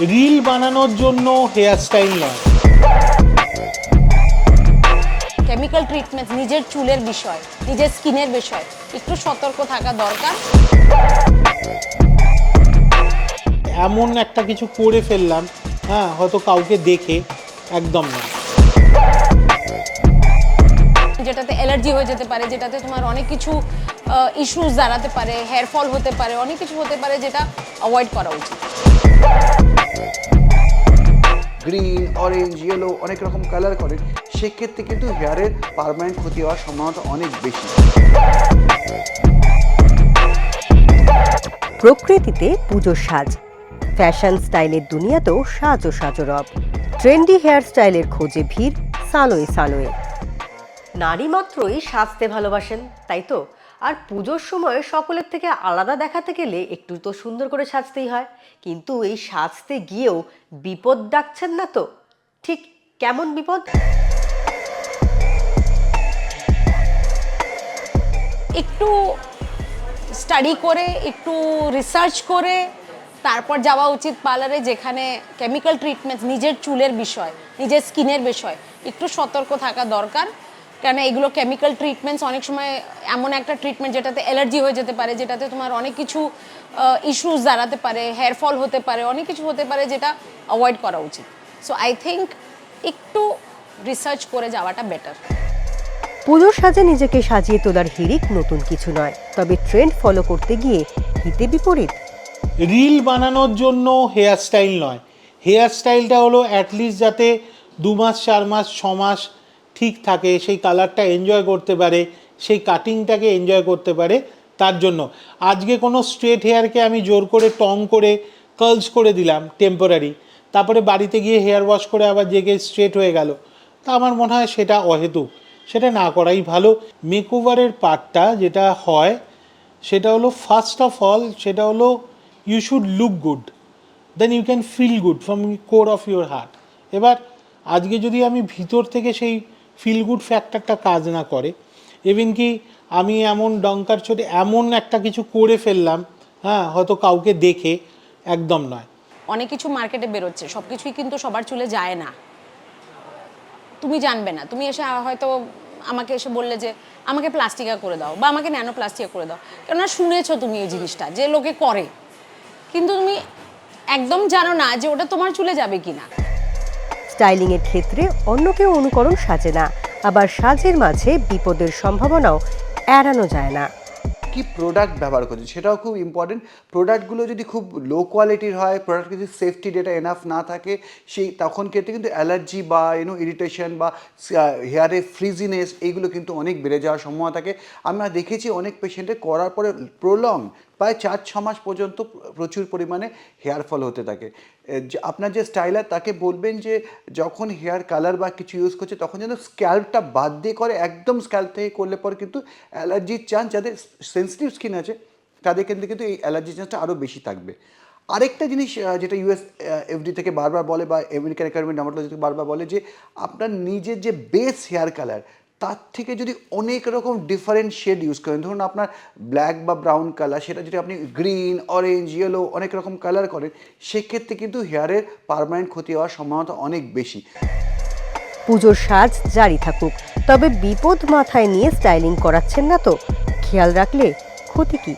Reel বানানোর জন্য hair style নয়। কেমিক্যাল ট্রিটমেন্ট নিজের চুলের বিষয় নিজের স্কিনের বিষয় একটু সতর্ক থাকা দরকার। এমন একটা কিছু করে ফেললাম হ্যাঁ হয়তো কাউকে দেখে একদম না। যেটাতে অ্যালার্জি হয়ে যেতে পারে যেটাতে তোমার অনেক কিছু ইস্যুস দাঁড়াতে পারে হেয়ার ফল হতে পারে অনেক কিছু হতে পারে যেটা অ্যাভয়েড করা উচিত। গ্রিন অরেঞ্জ ইয়েলো অনেক রকম কালার করেন সেক্ষেত্রে কিন্তু হেয়ারের পারমানেন্ট ক্ষতি হওয়ার সম্ভাবনা অনেক বেশি। প্রকৃতিতে পুজোর সাজ। ফ্যাশন স্টাইলের দুনিয়াতেও সাজো সাজো রব। ট্রেন্ডি হেয়ার স্টাইলের খোঁজে ভিড় সালোয়ে সালোয়ে। নারী মাত্রই সাজতে ভালোবাসেন, তাই তো? আর পুজোর সময় সকলের থেকে আলাদা দেখাতে গেলে একটু তো সুন্দর করে সাজতেই হয়। কিন্তু এই সাজতে গিয়েও বিপদ ডাকছেন না তো? ঠিক কেমন বিপদ? একটু স্টাডি করে, একটু রিসার্চ করে, তারপর যাওয়া উচিত পার্লারে যেখানে কেমিক্যাল ট্রিটমেন্ট নিজের চুলের বিষয়, নিজের স্কিনের বিষয়, একটু সতর্ক থাকা দরকার। কেন এগুলো কেমিক্যাল ট্রিটমেন্টস অনেক সময় এমন একটা ট্রিটমেন্ট যেটাতে অ্যালার্জি হয়ে যেতে পারে যেটাতে তোমার অনেক কিছু ইস্যুস দাঁড়াতে পারে হেয়ার ফল হতে পারে অনেক কিছু হতে পারে যেটা অ্যাভয়েড করা উচিত। সো আই থিঙ্ক একটু রিসার্চ করে যাওয়াটা বেটার পুজোর সাজে নিজেকে সাজিয়ে তোলার হিড়িক নতুন কিছু নয় তবে ট্রেন্ড ফলো করতে গিয়ে হিতে বিপরীত। রিল বানানোর জন্য হেয়ার স্টাইল নয়। হেয়ার স্টাইলটা হলো অ্যাটলিস্ট যাতে দু মাস চার মাস ছ মাস ঠিক থাকে, সেই কালারটা এনজয় করতে পারে, সেই কাটিংটাকে এনজয় করতে পারে, তার জন্য। আজকে কোনো স্ট্রেট হেয়ারকে আমি জোর করে টং করে কার্লস করে দিলাম টেম্পোরারি তারপরে বাড়িতে গিয়ে হেয়ার ওয়াশ করে আবার জেগে স্ট্রেট হয়ে গেল। তা আমার মনে হয় সেটা অহেতুক। সেটা না করাই ভালো। মেকওভারের পার্টটা যেটা হয়, সেটা হলো ফার্স্ট অফ অল সেটা হলো you should look good then you can feel good from core of your heart এবার আজকে যদি আমি ভিতর থেকে সেই ফিল গুড ফ্যাক্টরটা কাজ না করে। ইভেন কি আমি এমন ডঙ্কার ছোটে, এমন একটা কিছু করে ফেললাম হ্যাঁ হয়তো কাউকে দেখে, একদম নয়। অনেক কিছু মার্কেটে বেরোচ্ছে সব কিছুই কিন্তু সবার চুলে যায় না। তুমি জানবে না, তুমি এসে হয়তো আমাকে এসে বললে যে, আমাকে প্লাস্টিকা করে দাও বা আমাকে ন্যানো প্লাস্টিকা করে দাও কেননা শুনেছো তুমি এই জিনিসটা, যে লোকে করে। কিন্তু তুমি একদম জানো না যে ওটা তোমার চুলে যাবে কি না স্টাইলিংয়ের ক্ষেত্রে অন্য কেউ অনুকরণ সাজে না। আবার সাজের মাঝে বিপদের সম্ভাবনাও এড়ানো যায় না। কি প্রোডাক্ট ব্যবহার করছে? সেটাও খুব ইম্পর্টেন্ট প্রোডাক্টগুলো যদি খুব লো কোয়ালিটির হয় প্রোডাক্ট যদি সেফটি ডেটা এনাফ না থাকে, সেই তখন ক্ষেত্রে কিন্তু অ্যালার্জি বা ইউনো ইরিটেশন বা হেয়ারে ফ্রিজিনেস এইগুলো কিন্তু অনেক বেড়ে যাওয়ার সম্ভাবনা থাকে। আমরা দেখেছি অনেক পেশেন্টের করার পরে প্রলং প্রায় চার, ছ মাস পর্যন্ত প্রচুর পরিমাণে হেয়ার ফল হতে থাকে। আপনার যে স্টাইলার, তাকে বলবেন যে, যখন হেয়ার কালার বা কিছু ইউজ করছে, তখন যেন স্ক্যাল্পটা বাদ দিয়ে করে, একদম স্ক্যাল্প থেকে করলে পর কিন্তু অ্যালার্জির চান্স, যাদের সেন্সিটিভ স্কিন আছে, তাদের কিন্তু কিন্তু এই অ্যালার্জি চান্সটা আরও বেশি থাকবে। আরেকটা জিনিস যেটা ইউএস এফডি থেকে বারবার বলে বা আমেরিকান একাডেমি ডার্মাটোলজি থেকে বারবার বলে যে, আপনার নিজের যে বেস হেয়ার কালার তার থেকে যদি অনেক রকম ডিফারেন্ট শেড ইউজ করেন, ধরুন আপনার ব্ল্যাক বা ব্রাউন কালার সেটা যদি আপনি গ্রিন অরেঞ্জ ইয়েলো অনেক রকম কালার করেন, সেক্ষেত্রে কিন্তু হেয়ারের পারমানেন্ট ক্ষতি হওয়ার সম্ভাবনা অনেক বেশি। পুজোর সাজ জারি থাকুক, তবে বিপদ মাথায় নিয়ে স্টাইলিং করাচ্ছেন না তো। খেয়াল রাখলে ক্ষতি কি?